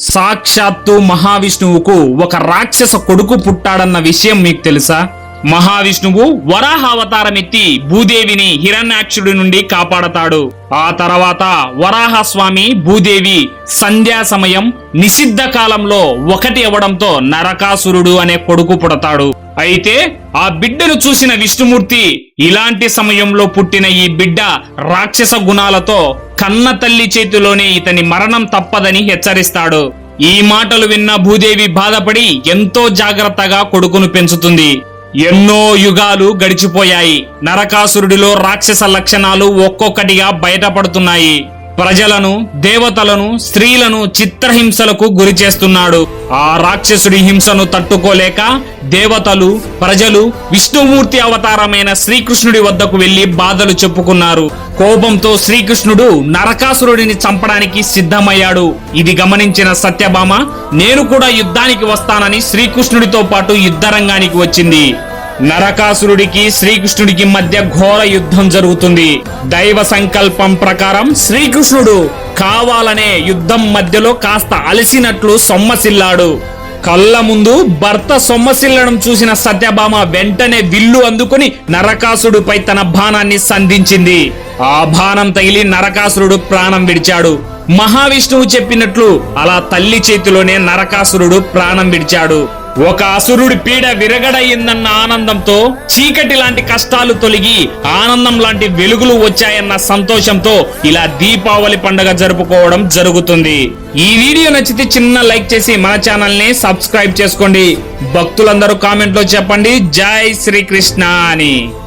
సాక్షాత్తు మహావిష్ణువుకు ఒక రాక్షస కొడుకు పుట్టాడన్న విషయం మీకు తెలుసా? మహావిష్ణువు వరాహ అవతారమెత్తి భూదేవిని హిరణ్యాక్షుడి నుండి కాపాడతాడు. ఆ తర్వాత వరాహస్వామి భూదేవి సంధ్యా సమయం నిషిద్ధ కాలంలో ఒకటి అవ్వడంతో నరకాసురుడు అనే కొడుకు పుడతాడు. అయితే ఆ బిడ్డను చూసిన విష్ణుమూర్తి ఇలాంటి సమయంలో పుట్టిన ఈ బిడ్డ రాక్షస గుణాలతో కన్న తల్లి చేతిలోనే ఇతని మరణం తప్పదని హెచ్చరిస్తాడు. ఈ మాటలు విన్న భూదేవి బాధపడి ఎంతో జాగ్రత్తగా కొడుకును పెంచుతుంది. ఎన్నో యుగాలు గడిచిపోయాయి. నరకాసురుడిలో రాక్షస లక్షణాలు ఒక్కొక్కటిగా బయటపడుతున్నాయి. ప్రజలను దేవతలను స్త్రీలను చిత్రహింసలకు గురి చేస్తున్నాడు. ఆ రాక్షసుడి హింసను తట్టుకోలేక దేవతలు ప్రజలు విష్ణుమూర్తి అవతారమైన శ్రీకృష్ణుడి వద్దకు వెళ్ళి బాధలు చెప్పుకున్నారు. కోపంతో శ్రీకృష్ణుడు నరకాసురుడిని చంపడానికి సిద్ధమయ్యాడు. ఇది గమనించిన సత్యభామ నేను కూడా యుద్ధానికి వస్తానని శ్రీకృష్ణుడితో పాటు యుద్ధరంగానికి వచ్చింది. నరకాసురుడికి శ్రీకృష్ణుడికి మధ్య ఘోర యుద్ధం జరుగుతుంది. దైవ సంకల్పం ప్రకారం శ్రీకృష్ణుడు కావాలనే యుద్ధం మధ్యలో కాస్త అలసినట్లు సొమ్మసిల్లాడు. కళ్ళ ముందు భర్త సొమ్మసిల్లడం చూసిన సత్యభామ వెంటనే విల్లు అందుకుని నరకాసురుడిపై తన బాణాన్ని సంధించింది. ఆ బాణం తగిలి నరకాసురుడు ప్రాణం విడిచాడు. మహావిష్ణువు చెప్పినట్లు అలా తల్లి చేతిలోనే నరకాసురుడు ప్రాణం విడిచాడు. ఒక అసురుడి పీడ విరగడయిందన్న ఆనందంతో చీకటి లాంటి కష్టాలు తొలగి ఆనందం లాంటి వెలుగులు వచ్చాయన్న సంతోషంతో ఇలా దీపావళి పండుగ జరుపుకోవడం జరుగుతుంది. ఈ వీడియో నచ్చితే చిన్న లైక్ చేసి మన ఛానల్ని సబ్స్క్రైబ్ చేసుకోండి. భక్తులందరూ కామెంట్లో చెప్పండి. జై శ్రీకృష్ణ అని.